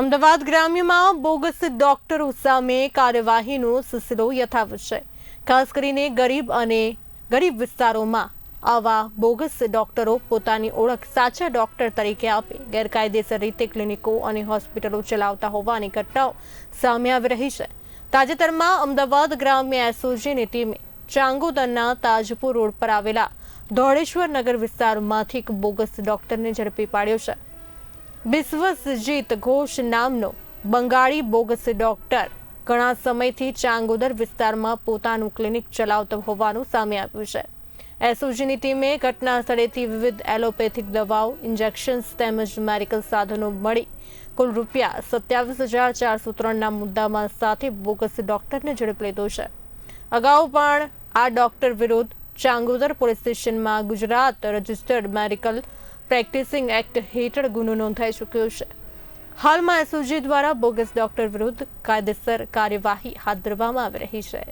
Ahmedabad ગ્રામ્યમાં bogus ડોક્ટરો સામે કાર્યવાહીનો સિલસિલો યથાવત છે. ખાસ કરીને ગરીબ અને ગરીબ વિસ્તારોમાં આવા બોગસ ડોક્ટરો પોતાની ઓળખ સાચા ડોક્ટર તરીકે આપી. ગેરકાયદેસર રીતે ક્લિનિકો અને હોસ્પિટલો ચલાવતા હોવાની ઘટનાઓ સામે આવી રહી છે. તાજેતરમાં અમદાવાદ ગ્રામ્ય એસઓજીની ટીમે ચાંગોદરના તાજપુર રોડ પર આવેલા ધોળેશ્વર નગર વિસ્તારમાંથી એક બોગસ ડોક્ટરને ઝડપી પાડ્યો છે. બિસ્વસજીત ઘોષ નામનો બંગાળી બોગસ ડોક્ટર. ઘણા સમયથી ચાંગોદર વિસ્તારમાં પોતાનું ક્લિનિક ચલાવતો હોવાનું સામે આવ્યું છે. એસઓજીની ટીમે ઘટના સ્થળેથી વિવિધ એલોપેથિક દવાઓ, ઇન્જેક્શન્સ તેમજ મેડિકલ સાધનો મળી. કુલ રૂપિયા સત્યાવીસ હજાર ચારસો ત્રણના મુદ્દામાં સાથે બોગસ ડોક્ટરને ઝડપ લીધો છે. અગાઉ પણ આ ડોક્ટર વિરુદ્ધ ચાંગોદર પોલીસ સ્ટેશનમાં Gujarat registered medical practicing act હેઠળ ગુનો નોંધાઈ ચૂક્યો છે. હાલમાં એસઓજી દ્વારા બોગસ ડોક્ટર વિરુદ્ધ કાયદેસર કાર્યવાહી હાથ ધરવામાં આવી રહી છે.